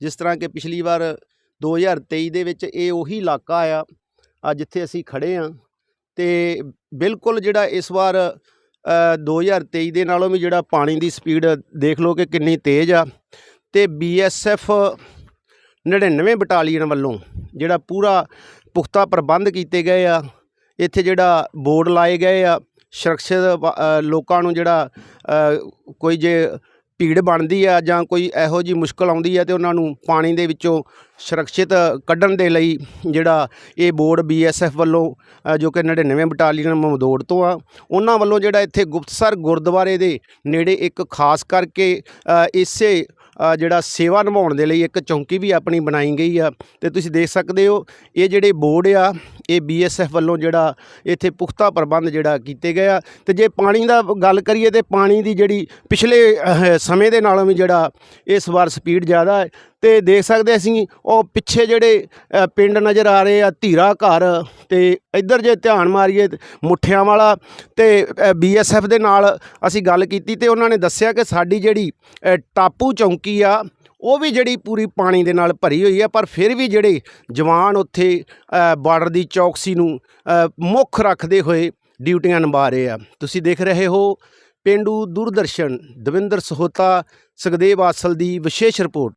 ਜਿਸ ਤਰ੍ਹਾਂ ਕਿ ਪਿਛਲੀ ਵਾਰ 2023 ਦੇ ਵਿੱਚ ਇਹ ਉਹੀ ਇਲਾਕਾ ਆ ਆ ਜਿੱਥੇ ਅਸੀਂ ਖੜੇ ਆ ਤੇ ਬਿਲਕੁਲ ਜਿਹੜਾ ਇਸ ਵਾਰ ਅ, 2023 ਦੇ ਨਾਲੋਂ ਵੀ ਜਿਹੜਾ ਪਾਣੀ ਦੀ ਸਪੀਡ ਦੇਖ ਲਓ ਕਿ ਕਿੰਨੀ ਤੇਜ਼ ਆ ਤੇ ਬੀਐਸਐਫ 99 ਬਟਾਲੀਅਨ ਵੱਲੋਂ ਜਿਹੜਾ ਪੂਰਾ ਪੁਖਤਾ ਪ੍ਰਬੰਧ ਕੀਤੇ ਗਏ ਆ ਇੱਥੇ ਜਿਹੜਾ ਬੋਰਡ ਲਾਏ ਗਏ ਆ ਸੁਰੱਖਿਅਤ ਲੋਕਾਂ ਨੂੰ ਜਿਹੜਾ ਕੋਈ ਜੇ ਭੀੜ ਬਣਦੀ ਆ ਜਾਂ ਕੋਈ ਇਹੋ ਜੀ ਮੁਸ਼ਕਲ ਆਉਂਦੀ ਆ ਤੇ ਉਹਨਾਂ ਨੂੰ ਪਾਣੀ ਦੇ ਵਿੱਚੋਂ ਸੁਰੱਖਿਅਤ ਕੱਢਣ ਦੇ ਲਈ ਜਿਹੜਾ ਇਹ ਬੋਰਡ ਬੀਐਸਐਫ ਵੱਲੋਂ ਜੋ ਕਿ 99 ਬਟਾਲੀਅਨ ਮਮਦੋੜ ਤੋਂ ਆ, ਉਹਨਾਂ ਵੱਲੋਂ ਜਿਹੜਾ ਇੱਥੇ ਗੁਪਤਸਰ ਗੁਰਦੁਆਰੇ ਦੇ ਨੇੜੇ ਇੱਕ ਖਾਸ ਕਰਕੇ ਇਸੇ ਜਿਹੜਾ ਸੇਵਾ ਨਿਭਾਉਣ ਦੇ ਲਈ ਇੱਕ ਚੌਂਕੀ ਵੀ ਆਪਣੀ ਬਣਾਈ ਗਈ ਆ। ਤੇ ਤੁਸੀਂ ਦੇਖ ਸਕਦੇ ਹੋ, ਇਹ ਜਿਹੜੇ ਬੋਰਡ ਆ ਇਹ ਬੀਐਸਐਫ ਵੱਲੋਂ ਜਿਹੜਾ ਇੱਥੇ ਪੁਖਤਾ ਪ੍ਰਬੰਧ ਜਿਹੜਾ ਕੀਤੇ ਗਏ ਆ। ਤੇ ਜੇ ਪਾਣੀ ਦਾ ਗੱਲ ਕਰੀਏ ਤੇ ਪਾਣੀ ਦੀ ਜਿਹੜੀ ਪਿਛਲੇ ਸਮੇਂ ਦੇ ਨਾਲੋਂ ਵੀ ਜਿਹੜਾ ਇਸ ਵਾਰ ਸਪੀਡ ਜ਼ਿਆਦਾ ਹੈ। ਤੇ ਦੇਖ ਸਕਦੇ ਅਸੀਂ, ਉਹ ਪਿੱਛੇ ਜਿਹੜੇ ਪਿੰਡ ਨਜ਼ਰ ਆ ਰਹੇ ਆ ਧੀਰਾ ਘਰ ਤੇ ਇੱਧਰ ਜੇ ਧਿਆਨ ਮਾਰੀਏ ਮੁੱਠਿਆਂ ਵਾਲਾ ਤੇ ਬੀਐਸਐਫ ਦੇ ਨਾਲ ਅਸੀਂ ਗੱਲ ਕੀਤੀ ਤੇ ਉਹਨਾਂ ਨੇ ਦੱਸਿਆ ਕਿ ਸਾਡੀ ਜਿਹੜੀ ਟਾਪੂ ਚੌਂਕੀ ਆ ਉਹ ਵੀ ਜਿਹੜੀ ਪੂਰੀ ਪਾਣੀ ਦੇ ਨਾਲ ਭਰੀ ਹੋਈ ਆ ਪਰ ਫਿਰ ਵੀ ਜਿਹੜੇ ਜਵਾਨ ਉੱਥੇ ਬਾਰਡਰ ਦੀ ਚੌਕਸੀ ਨੂੰ ਮੁੱਖ ਰੱਖਦੇ ਹੋਏ ਡਿਊਟੀਆਂ ਨਿਭਾ ਰਹੇ ਆ। ਤੁਸੀਂ ਦੇਖ ਰਹੇ ਹੋ ਪਿੰਡੂ ਦੂਰਦਰਸ਼ਨ ਦਵਿੰਦਰ ਸਹੋਤਾ, ਸੁਖਦੇਵ ਆਸਲ ਦੀ ਵਿਸ਼ੇਸ਼ ਰਿਪੋਰਟ।